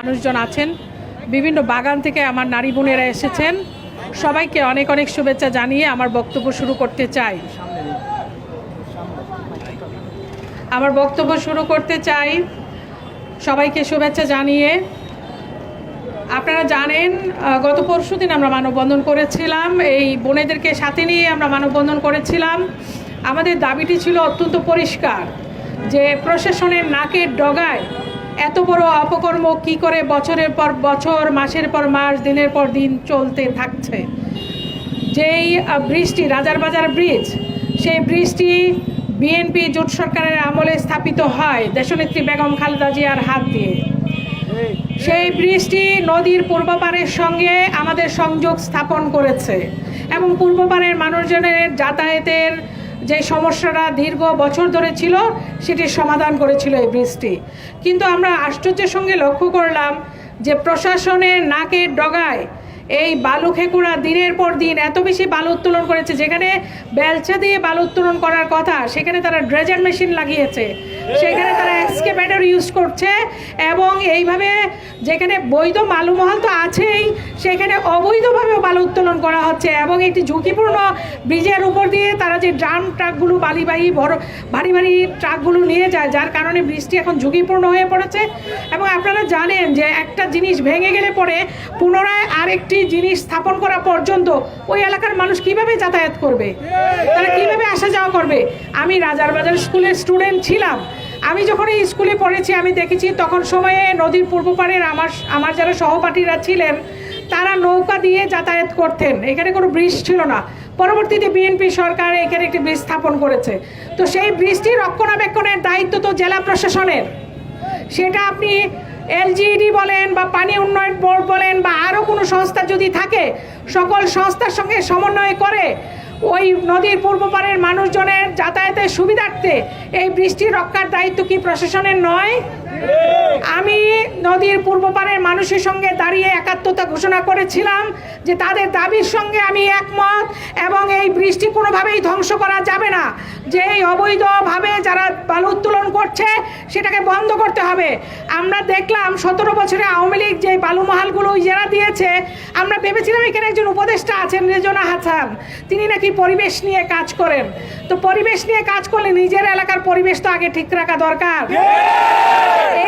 মানুষজন আছেন, বিভিন্ন বাগান থেকে আমার নারী বোনেরা এসেছেন। সবাইকে অনেক অনেক শুভেচ্ছা জানিয়ে আমার বক্তব্য শুরু করতে চাই। আমার বক্তব্য শুরু করতে চাই। সবাইকে শুভেচ্ছা জানিয়ে। আপনারা জানেন গত পরশু দিন আমরা মানববন্ধন করেছিলাম। এই বোনেদেরকে সাথে নিয়ে আমরা মানববন্ধন করেছিলাম। আমাদের দাবিটি ছিল অত্যন্ত পরিষ্কার, যে প্রশাসনের নাকের ডগায় এত বড় অপকর্ম কি করে বছরের পর বছর, মাসের পর মাস, দিনের পর দিন চলতে থাকছে? যেই ব্রিজটি রাজারবাজার ব্রিজ, সেই ব্রিজটি বিএনপি জোট সরকারের আমলে স্থাপিত হয় দেশনেত্রী বেগম খালেদা জিয়ার হাত দিয়ে। সেই ব্রিজটি নদীর পূর্ব পাড়ের সঙ্গে আমাদের সংযোগ স্থাপন করেছে এবং পূর্ব পাড়ের মানুষজনের যাতায়াতের যে সমস্যাটা দীর্ঘ বছর ধরে ছিল সেটির সমাধান করেছিল এই ব্রিজটি। কিন্তু আমরা আশ্চর্যের সঙ্গে লক্ষ্য করলাম যে প্রশাসনের নাকের ডগায় এই বালু খেকুড়া দিনের পর দিন এত বেশি বালু উত্তোলন করেছে, যেখানে বেলচা দিয়ে বালু উত্তোলন করার কথা, সেখানে তারা ড্রেজার মেশিন লাগিয়েছে, সেখানে তারা এক্সকেভেটর ইউজ করছে এবং এইভাবে যেখানে বৈধ মালুমহল তো আছেই, সেখানে অবৈধভাবে বালু উত্তোলন করা হচ্ছে এবং একটি ঝুঁকিপূর্ণ ব্রিজের উপর দিয়ে তারা যে ড্রাম ট্রাকগুলো বালিবাহী বড় ভারী ভারী ট্রাকগুলো নিয়ে যায়, যার কারণে বৃষ্টি এখন ঝুঁকিপূর্ণ হয়ে পড়েছে। এবং আপনারা জানেন যে একটা জিনিস ভেঙে গেলে পরে পুনরায় আরেকটি জিনিস স্থাপন করা পর্যন্ত ওই এলাকার মানুষ কীভাবে যাতায়াত করবে? তারা কীভাবে আসা যাওয়া করবে? আমি রাজারবাজার স্কুলের স্টুডেন্ট ছিলাম। আমি যখন এই স্কুলে পড়েছি, আমি দেখেছি তখন সময়ে নদীর পূর্ব পাড়ের আমার আমার যারা সহপাঠীরা ছিলেন, তারা নৌকা দিয়ে যাতায়াত করতেন। এখানে কোনো ব্রিজ ছিল না। পরবর্তীতে বিএনপি সরকার এখানে একটি ব্রিজ স্থাপন করেছে। তো সেই ব্রিজটি রক্ষণাবেক্ষণের দায়িত্ব তো জেলা প্রশাসনের। সেটা আপনি এলজিইডি বলেন বা পানি উন্নয়ন বোর্ড বলেন বা আরও কোনো সংস্থা যদি থাকে, সকল সংস্থার সঙ্গে সমন্বয় করে ওই নদীর পূর্ব পাড়ের মানুষজনের যাতায়াতের সুবিধার্থে এই বৃষ্টি রক্ষার দায়িত্ব কি প্রশাসনের নয়? আমি নদীর পূর্ব পাড়ের মানুষের সঙ্গে দাঁড়িয়ে একাত্মতা ঘোষণা করেছিলাম যে তাদের দাবির সঙ্গে আমি একমত এবং এই বৃষ্টি কোনোভাবেই ধ্বংস করা যাবে না। যে এই অবৈধভাবে যারা বালু উত্তোলন করছে, সেটাকে বন্ধ করতে হবে। আমরা দেখলাম সতেরো বছরে আওয়ামী লীগ যে বালুমহালগুলো মহালগুলো যারা দিয়েছে, আমরা ভেবেছিলাম এখানে একজন উপদেষ্টা আছেন, রেজনা হাসান। তিনি নাকি পরিবেশ নিয়ে কাজ করেন। তো পরিবেশ নিয়ে কাজ করলে নিজের এলাকার পরিবেশ তো আগে ঠিক রাখা দরকার।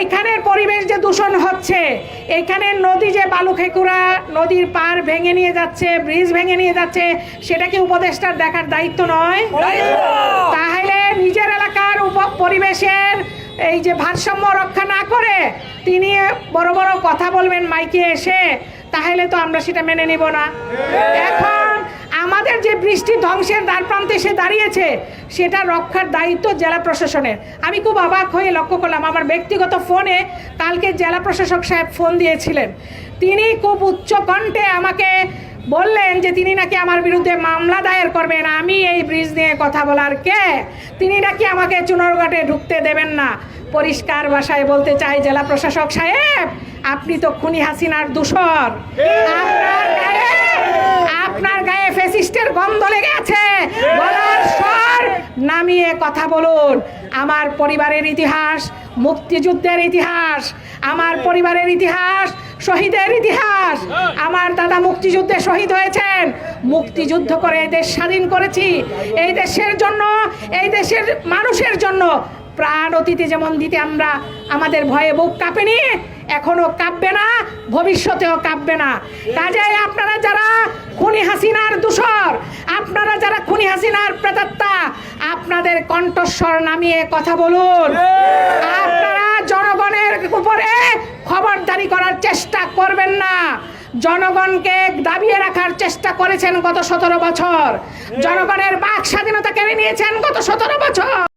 এইখানের পরিবেশ যে দূষণ হচ্ছে, এইখানের নদী যে বালু খেকুরা নদীর পার ভেঙে নিয়ে যাচ্ছে ব্রিজ ভেঙে নিয়ে যাচ্ছে, সেটা কি উপদেষ্টার দেখার দায়িত্ব নয়? তাহলে নিজের এলাকার উপ পরিবেশের এই যে ভারসাম্য রক্ষা না করে তিনি বড় বড় কথা বলবেন মাইকে এসে, তাহলে তো আমরা সেটা মেনে নিব না। এখন আমাদের যে বৃষ্টি ধ্বংসের দ্বার প্রান্তে এসে দাঁড়িয়েছে সেটা রক্ষার দায়িত্ব জেলা প্রশাসনের। আমি খুব অবাক হয়ে লক্ষ্য করলাম আমার ব্যক্তিগত ফোনে কালকে জেলা প্রশাসক সাহেব ফোন দিয়েছিলেন। তিনি খুব উচ্চ কণ্ঠে আমাকে বললেন যে তিনি নাকি আমার বিরুদ্ধে মামলা দায়ের করবেন আমি এই ব্রিজ নিয়ে কথা বলার কে? তিনি নাকি আমাকে চুনরঘাটে ঢুকতে দেবেন না। পরিষ্কার ভাষায় বলতে চাই জেলা প্রশাসক সাহেব আপনি তো খুনি হাসিনার দূষর আপনার গায়ে আপনার গায়ে ফেসিস্টের গন্ধ লেগে আছে নামিয়ে কথা বলুন। আমার পরিবারের ইতিহাস, মুক্তিযুদ্ধের ইতিহাস, আমার পরিবারের ইতিহাস, শহীদের ইতিহাস। আমার দাদা মুক্তিযুদ্ধে শহীদ হয়েছেন। মুক্তিযুদ্ধ করে এই দেশ স্বাধীন করেছি। এই দেশের জন্য, এই দেশের মানুষের জন্য প্রাণ অতীতে যেমন দিতে আমরা, আমাদের ভয়ে বুক কাঁপে কাঁপেনি এখনও কাঁপবে না, ভবিষ্যতেও কাঁপবে না। কাজে আপনারা যারা খুনি হাসিনার দূষর, আপনারা যারা খুনি হাসিনার প্রেতাত্মা, আপনাদের কণ্ঠস্বর নামিয়ে কথা বলুন। আপনারা জনগণের উপরে খবরদারি করার চেষ্টা করবেন না। জনগণকে দাবিয়ে রাখার চেষ্টা করেছেন গত সতেরো বছর। জনগণের বাক স্বাধীনতা কেড়ে নিয়েছেন গত সতেরো বছর।